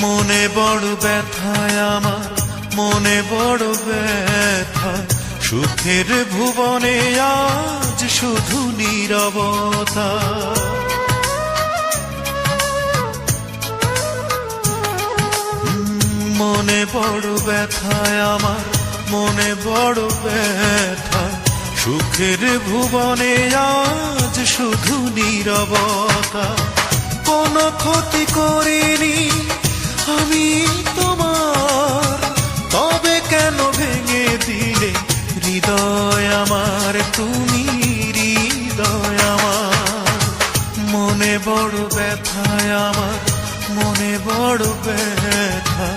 মনে বড় ব্যথায় আমার, মনে বড় ব্যথা। সুখের ভুবনে আজ শুধু নীরবতা। মনে বড় ব্যথায় আমার, মনে বড় ব্যথা। সুখের ভুবনে আজ শুধু নীরবতা। কোনো ক্ষতি করিনি আমি তোমার, তবে কেন ভেঙে দিলে? হৃদয় আমার, তুমি হৃদয় আমার। মনে বড় ব্যথায় আমার, মনে বড় ব্যথা।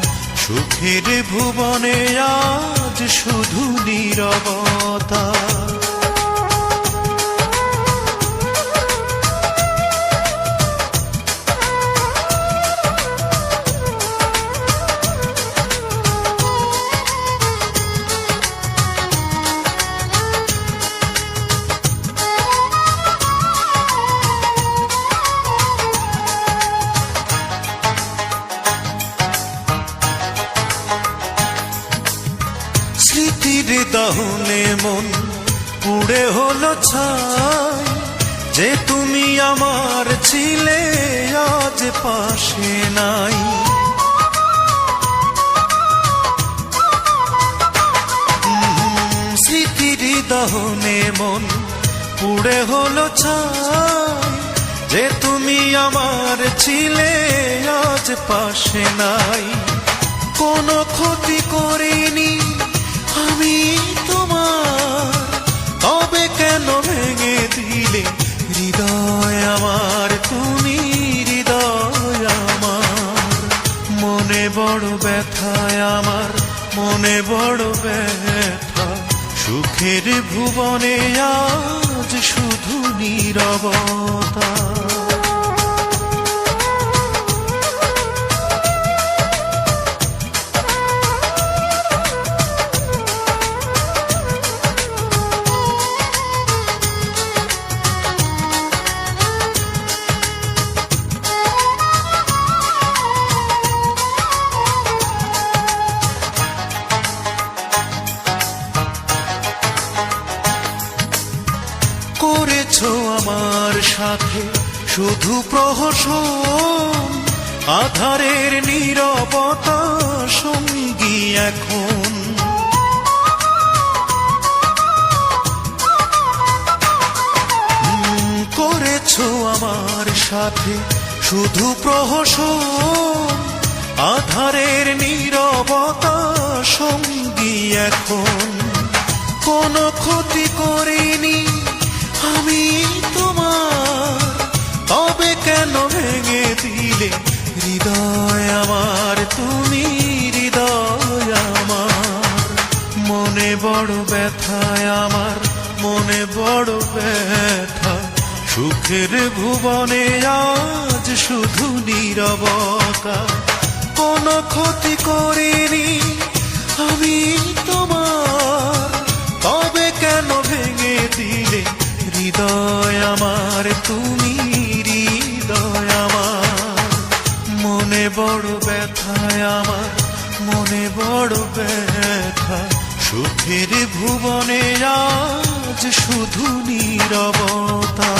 সুখের ভুবনে আজ শুধু নীরবতা। স্মৃতির দহনে মন পুড়ে হলো ছাই। যে তুমি আমার ছিলে, আজ পাশে নাই। স্মৃতির দহনে মন পুড়ে হলো ছাই। যে তুমি আমার ছিলে, আজ পাশে নাই। কোনো ক্ষতি করিনি আমি তোমার, তবে কেন ভেঙে দিলে? হৃদয় আমার, তুমি হৃদয় আমার। মনে বড় ব্যথায় আমার, মনে বড় ব্যথা। সুখের ভুবনে আজ শুধু নীরবতা। সাথে শুধু প্রহসন, আধারের নীরবতা সঙ্গী এখন। করেছ আমার সাথে শুধু প্রহসন, আধারের নীরবতা সঙ্গী এখন। কোনো ক্ষতি করিনি আমি তোমার, তবে কেন ভেঙে দিলে? হৃদয় আমার, তুমি হৃদয় আমার। মনে বড় ব্যথায় আমার, মনে বড় ব্যথা। সুখের ভুবনে আজ শুধু নিরবতা। কোনো ক্ষতি করিনি আমি। ফের ভুবনে আজ শুধু নিরবতা।